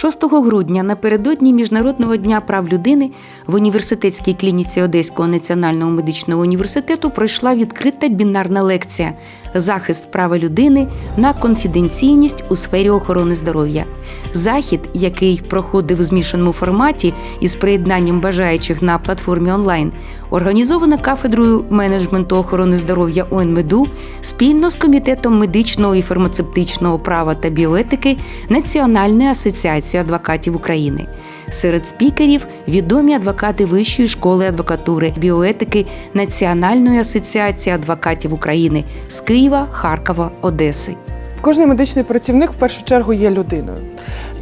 6 грудня напередодні Міжнародного дня прав людини в університетській клініці Одеського національного медичного університету пройшла відкрита бінарна лекція Захист права людини на конфіденційність у сфері охорони здоров'я. Захід, який проходив у змішаному форматі із приєднанням бажаючих на платформі онлайн, організовано кафедрою менеджменту охорони здоров'я ОНМЕДУ спільно з комітетом медичного і фармацевтичного права та біоетики Національної асоціації адвокатів України. Серед спікерів відомі адвокати Вищої школи адвокатури, біоетики Національної асоціації адвокатів України з Києва, Харкова, Одеси. Кожний медичний працівник в першу чергу є людиною.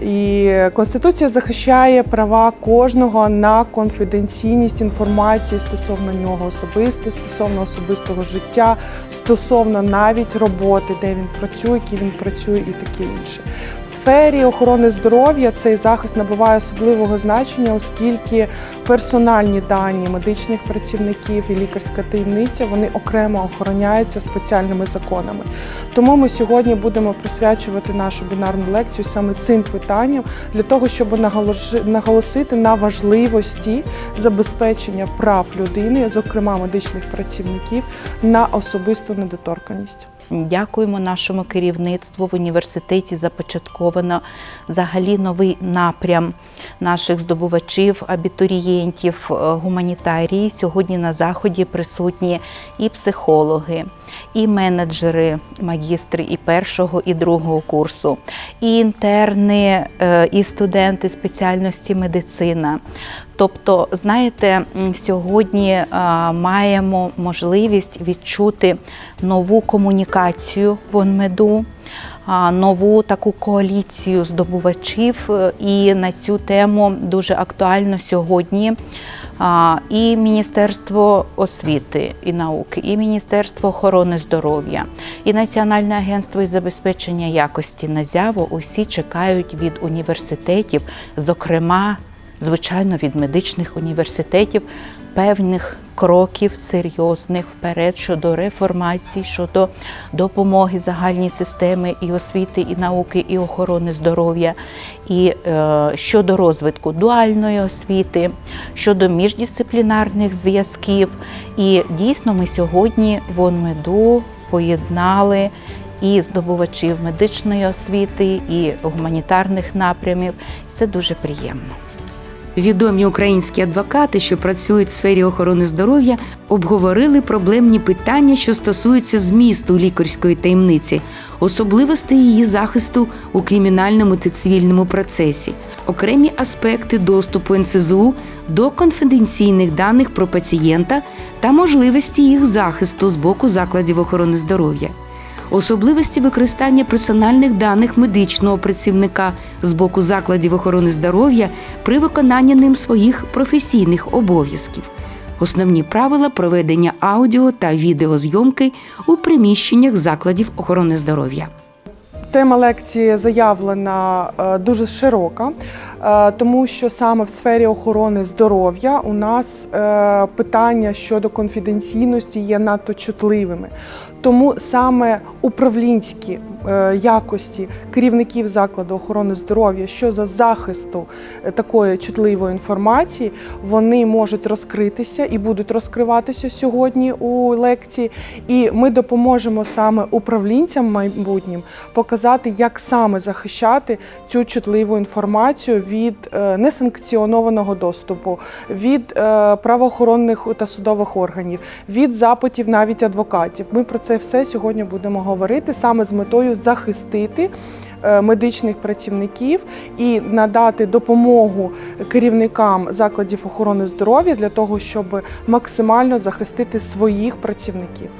І Конституція захищає права кожного на конфіденційність інформації стосовно нього особисто, стосовно особистого життя, стосовно навіть роботи, де він працює, які він працює, і таке інше. В сфері охорони здоров'я цей захист набуває особливого значення, оскільки персональні дані медичних працівників і лікарська таємниця вони окремо охороняються спеціальними законами. Тому ми сьогодні будемо присвячувати нашу бінарну лекцію саме цим питанням для того, щоб наголосити на важливості забезпечення прав людини, зокрема медичних працівників, на особисту недоторканність. Дякуємо нашому керівництву в університеті. Започатковано взагалі новий напрям наших здобувачів, абітурієнтів, е, гуманітарії. Сьогодні на заході присутні і психологи, і менеджери, магістри і першого, і другого курсу, і інтерни, е, і студенти спеціальності медицина. Тобто, знаєте, сьогодні е, маємо можливість відчути нову комунікацію в ОНМЕДу, нову таку коаліцію здобувачів. е, І на цю тему дуже актуально сьогодні і Міністерство освіти і науки, і Міністерство охорони здоров'я, і Національне агентство із забезпечення якості НАЗЯВО усі чекають від університетів, зокрема, звичайно, від медичних університетів. Певних кроків серйозних вперед щодо реформації, щодо допомоги загальній системи і освіти, і науки, і охорони здоров'я, і е, щодо розвитку дуальної освіти, щодо міждисциплінарних зв'язків. І дійсно ми сьогодні в ОНМЕДу поєднали і здобувачів медичної освіти, і гуманітарних напрямів. Це дуже приємно. Відомі українські адвокати, що працюють в сфері охорони здоров'я, обговорили проблемні питання, що стосуються змісту лікарської таємниці, особливостей її захисту у кримінальному та цивільному процесі, окремі аспекти доступу НСЗУ до конфіденційних даних про пацієнта та можливості їх захисту з боку закладів охорони здоров'я. Особливості використання персональних даних медичного працівника з боку закладів охорони здоров'я при виконанні ним своїх професійних обов'язків, основні правила проведення аудіо та відеозйомки у приміщеннях закладів охорони здоров'я. Тема лекції заявлена е, дуже широка, е, тому що саме в сфері охорони здоров'я у нас е, питання щодо конфіденційності є надто чутливими. Тому саме управлінські якості керівників закладу охорони здоров'я щодо захисту е, такої чутливої інформації, вони можуть розкритися і будуть розкриватися сьогодні у лекції. І ми допоможемо саме управлінцям майбутнім показати, як саме захищати цю чутливу інформацію від е, несанкціонованого доступу, від е, правоохоронних та судових органів, від запитів навіть адвокатів. Ми про це все сьогодні будемо говорити саме з метою захистити е, медичних працівників і надати допомогу керівникам закладів охорони здоров'я для того, щоб максимально захистити своїх працівників.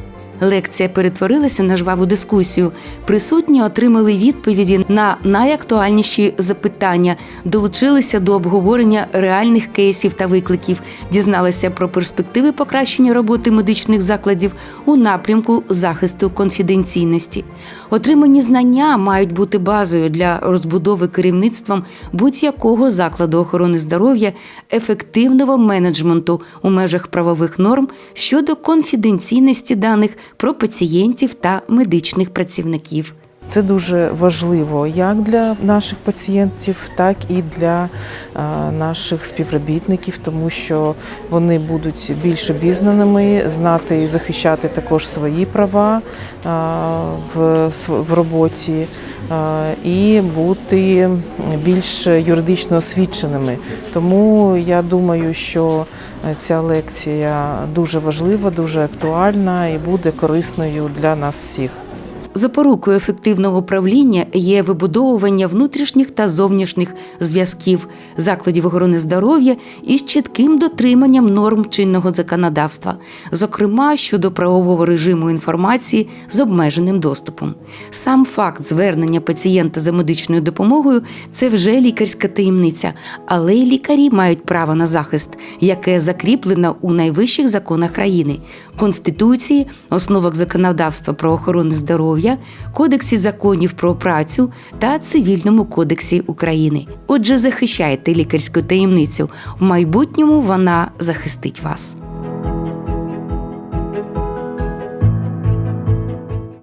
Лекція перетворилася на жваву дискусію. Присутні отримали відповіді на найактуальніші запитання, долучилися до обговорення реальних кейсів та викликів, дізналися про перспективи покращення роботи медичних закладів у напрямку захисту конфіденційності. Отримані знання мають бути базою для розбудови керівництвом будь-якого закладу охорони здоров'я ефективного менеджменту у межах правових норм щодо конфіденційності даних про пацієнтів та медичних працівників. Це дуже важливо як для наших пацієнтів, так і для наших співробітників, тому що вони будуть більш обізнаними, знати і захищати також свої права в, роботі і бути більш юридично освіченими. Тому я думаю, що ця лекція дуже важлива, дуже актуальна і буде корисною для нас всіх. Запорукою ефективного управління є вибудовування внутрішніх та зовнішніх зв'язків закладів охорони здоров'я із чітким дотриманням норм чинного законодавства, зокрема щодо правового режиму інформації з обмеженим доступом. Сам факт звернення пацієнта за медичною допомогою це вже лікарська таємниця, але й лікарі мають право на захист, яке закріплено у найвищих законах країни Конституції, основах законодавства про охорону здоров'я, Кодексі законів про працю та Цивільному кодексі України. Отже, захищайте лікарську таємницю. В майбутньому вона захистить вас.